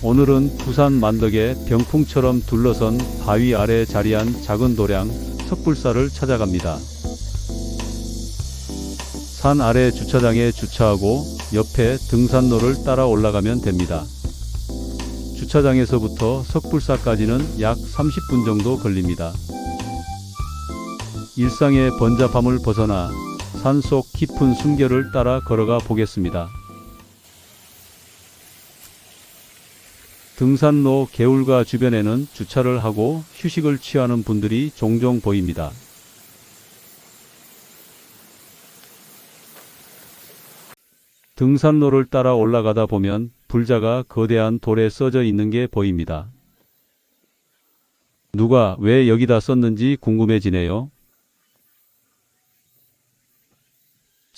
오늘은 부산 만덕의 병풍처럼 둘러선 바위 아래 자리한 작은 도량 석불사를 찾아갑니다. 산 아래 주차장에 주차하고 옆에 등산로를 따라 올라가면 됩니다. 주차장에서부터 석불사까지는 약 30분 정도 걸립니다. 일상의 번잡함을 벗어나 산속 깊은 숨결을 따라 걸어가 보겠습니다. 등산로 개울가 주변에는 주차를 하고 휴식을 취하는 분들이 종종 보입니다. 등산로를 따라 올라가다 보면 불자가 거대한 돌에 써져 있는 게 보입니다. 누가 왜 여기다 썼는지 궁금해지네요.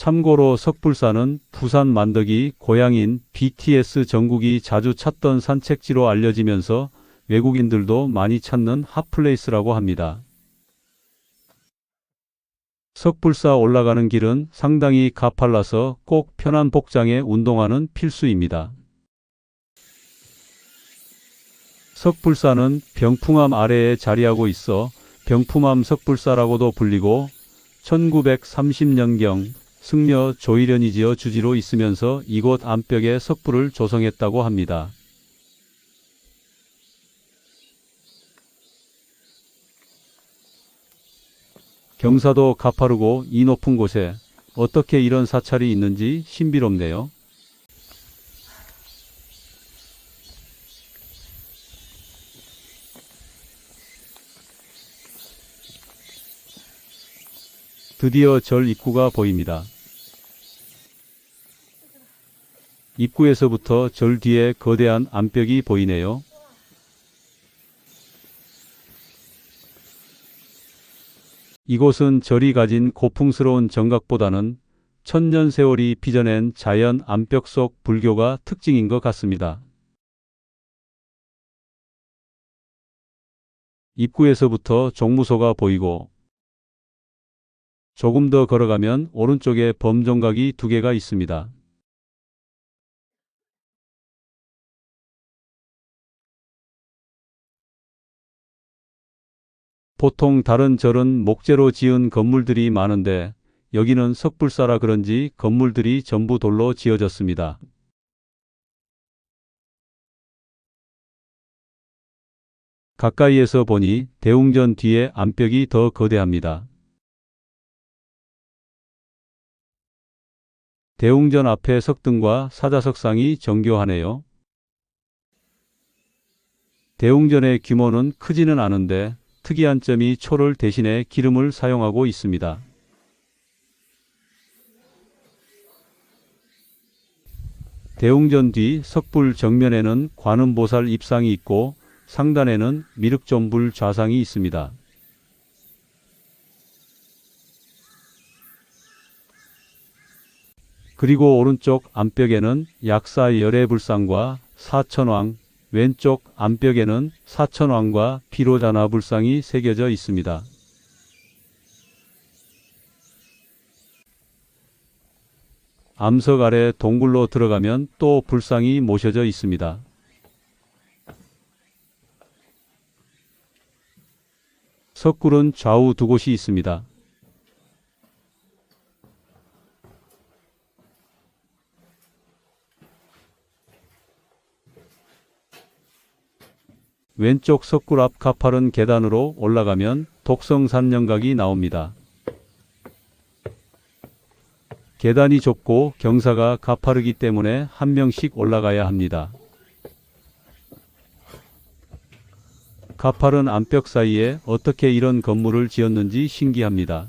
참고로 석불사는 부산 만덕이 고향인 BTS 정국이 자주 찾던 산책지로 알려지면서 외국인들도 많이 찾는 핫플레이스라고 합니다. 석불사 올라가는 길은 상당히 가팔라서 꼭 편한 복장에 운동화는 필수입니다. 석불사는 병풍암 아래에 자리하고 있어 병풍암 석불사라고도 불리고 1930년경 승려 조일현이 지어 주지로 있으면서 이곳 암벽에 석불을 조성했다고 합니다. 경사도 가파르고 이 높은 곳에 어떻게 이런 사찰이 있는지 신비롭네요. 드디어 절 입구가 보입니다. 입구에서부터 절 뒤에 거대한 암벽이 보이네요. 이곳은 절이 가진 고풍스러운 정각보다는 천년 세월이 빚어낸 자연 암벽 속 불교가 특징인 것 같습니다. 입구에서부터 종무소가 보이고 조금 더 걸어가면 오른쪽에 범종각이 두 개가 있습니다. 보통 다른 절은 목재로 지은 건물들이 많은데 여기는 석불사라 그런지 건물들이 전부 돌로 지어졌습니다. 가까이에서 보니 대웅전 뒤에 암벽이 더 거대합니다. 대웅전 앞에 석등과 사자석상이 정교하네요. 대웅전의 규모는 크지는 않은데 특이한 점이 초를 대신해 기름을 사용하고 있습니다. 대웅전 뒤 석불 정면에는 관음보살 입상이 있고 상단에는 미륵존불 좌상이 있습니다. 그리고 오른쪽 암벽에는 약사 열애불상과 사천왕, 왼쪽 암벽에는 사천왕과 피로자나 불상이 새겨져 있습니다. 암석 아래 동굴로 들어가면 또 불상이 모셔져 있습니다. 석굴은 좌우 두 곳이 있습니다. 왼쪽 석굴 앞 가파른 계단으로 올라가면 독성산 영각이 나옵니다. 계단이 좁고 경사가 가파르기 때문에 한 명씩 올라가야 합니다. 가파른 암벽 사이에 어떻게 이런 건물을 지었는지 신기합니다.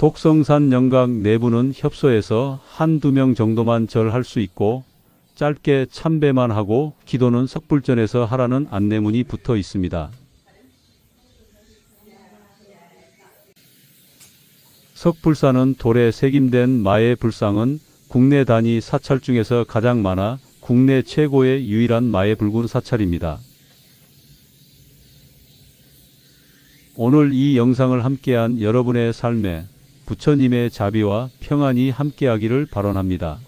독성산 영각 내부는 협소해서 한두 명 정도만 절할 수 있고 짧게 참배만 하고 기도는 석불전에서 하라는 안내문이 붙어 있습니다. 석불산은 돌에 새김된 마의 불상은 국내 단위 사찰 중에서 가장 많아 국내 최고의 유일한 마의 불군 사찰입니다. 오늘 이 영상을 함께한 여러분의 삶에 부처님의 자비와 평안이 함께하기를 발언합니다.